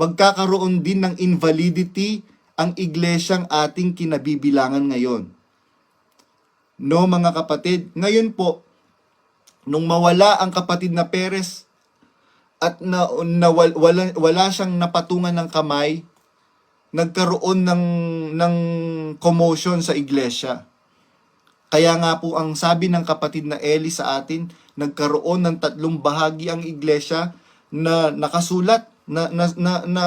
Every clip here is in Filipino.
magkakaroon din ng invalidity ang iglesyang ating kinabibilangan ngayon. No mga kapatid, ngayon po, nung mawala ang kapatid na Perez at na, na wal- wala, wala siyang napatungan ng kamay, nagkaroon ng, ng commotion sa iglesia. Kaya nga po ang sabi ng kapatid na Eli sa atin, nagkaroon ng tatlong bahagi ang iglesia na nakasulat na na na, na,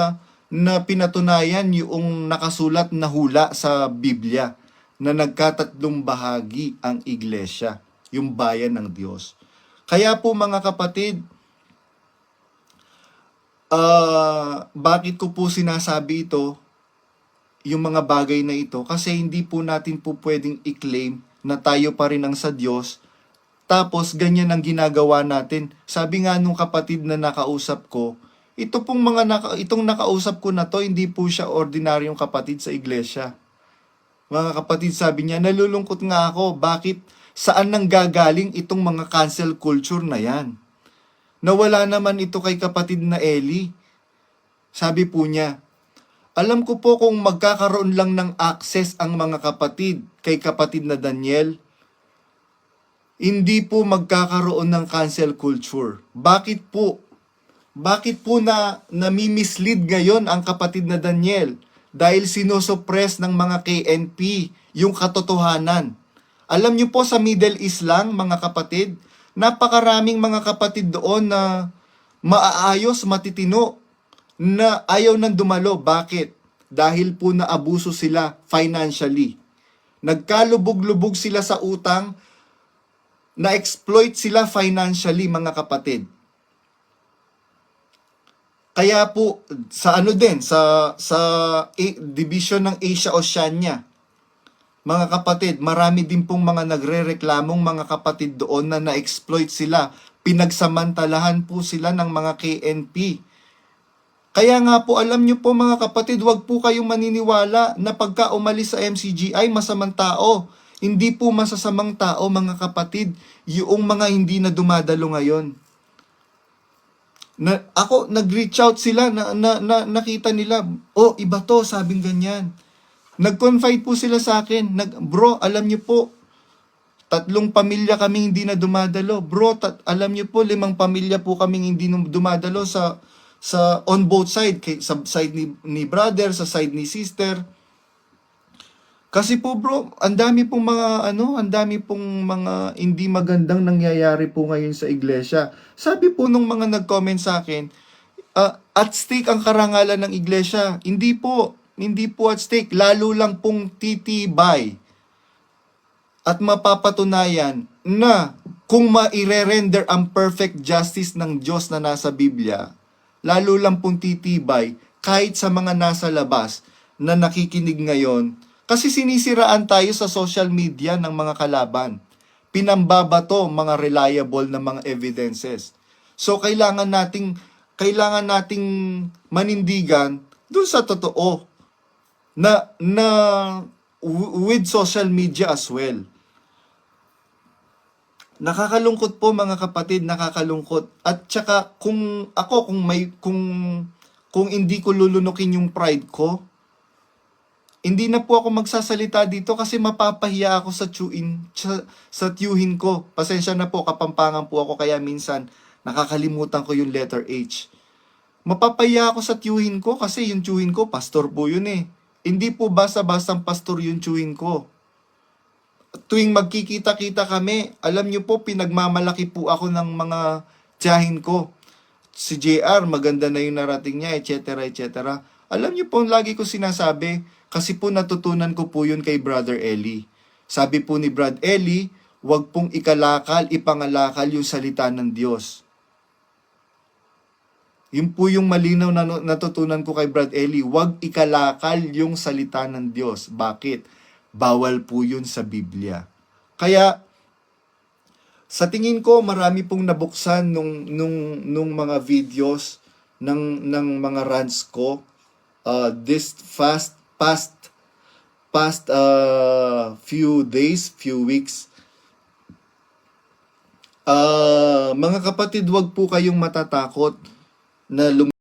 na pinatunayan yung nakasulat na hula sa Biblia na nagkatatlong bahagi ang iglesia, yung bayan ng Diyos. Kaya po mga kapatid, ah bakit ko po sinasabi ito, yung mga bagay na ito, kasi hindi po natin po pwedeng i-claim na tayo pa rin ang sa Diyos, tapos ganyan ang ginagawa natin. Sabi nga nung kapatid na nakausap ko, ito pong mga naka, itong nakausap ko na to, hindi po siya ordinaryong kapatid sa iglesia. Mga kapatid, sabi niya, nalulungkot nga ako, bakit saan nang gagaling itong mga cancel culture na yan? Nawala naman ito kay kapatid na Eli. Sabi po niya, alam ko po kung magkakaroon lang ng access ang mga kapatid kay kapatid na Daniel, hindi po magkakaroon ng cancel culture. Bakit po? Bakit po na nami-mislead ngayon ang kapatid na Daniel? Dahil sinosuppress ng mga KNP yung katotohanan. Alam niyo po sa Middle East lang, mga kapatid, napakaraming mga kapatid doon na maaayos, matitino, na ayaw nang dumalo. Bakit? Dahil po na abuso sila financially. Nagkalubog-lubog sila sa utang, na-exploit sila financially, mga kapatid. Kaya po sa ano din sa sa A- division ng Asia Oceania mga kapatid, marami din pong mga nagrereklamong mga kapatid doon na na-exploit sila. Pinagsamantalahan po sila ng mga KNP. Kaya nga po alam nyo po mga kapatid, wag po kayong maniniwala na pagka umalis sa MCGI masamang tao. Hindi po masasamang tao mga kapatid, yung mga hindi na dumadalo ngayon na ako nag-reach out sila na, na, na nakita nila oh iba to sabing ganyan. Nag-confide po sila sa akin nag bro alam niyo po tatlong pamilya kaming hindi na dumadalo. Bro tat, alam niyo po limang pamilya po kaming hindi dumadalo sa sa on both side kay sa side ni, ni brother sa side ni sister kasi po bro, ang dami pong mga ano, ang dami pong mga hindi magandang nangyayari po ngayon sa iglesia. Sabi po nung mga nag-comment sa akin, ah, at stake ang karangalan ng iglesia. Hindi po, hindi po at stake, lalo lang pong titibay. At mapapatunayan na kung maire-render ang perfect justice ng Diyos na nasa Biblia, lalo lang pong titibay kahit sa mga nasa labas na nakikinig ngayon kasi sinisiraan tayo sa social media ng mga kalaban. Pinambabato mga reliable na mga evidences. So kailangan nating kailangan nating manindigan dun sa totoo na na with social media as well. Nakakalungkot po mga kapatid, nakakalungkot. At saka kung ako kung may kung kung hindi ko lulunukin yung pride ko, hindi na po ako magsasalita dito kasi mapapahiya ako sa tuin sa, sa tiyuhin ko. Pasensya na po, kapampangan po ako kaya minsan nakakalimutan ko yung letter H. Mapapahiya ako sa tiyuhin ko kasi yung tiyuhin ko, pastor po yun eh. Hindi po basta-bastang pastor yung tiyuhin ko. Tuwing magkikita-kita kami, alam niyo po, pinagmamalaki po ako ng mga tiyahin ko. Si JR, maganda na yung narating niya, etc. etc. Alam niyo po, lagi ko sinasabi, kasi po natutunan ko po yun kay Brother Eli. Sabi po ni Brad Eli, wag pong ikalakal, ipangalakal yung salita ng Diyos. Yun po yung malinaw na natutunan ko kay Brad Eli, wag ikalakal yung salita ng Diyos. Bakit? Bawal po yun sa Biblia. Kaya, sa tingin ko, marami pong nabuksan nung, nung, nung mga videos ng, ng mga rants ko uh, this fast past past uh, few days, few weeks. Uh, mga kapatid, wag po kayong matatakot na lum-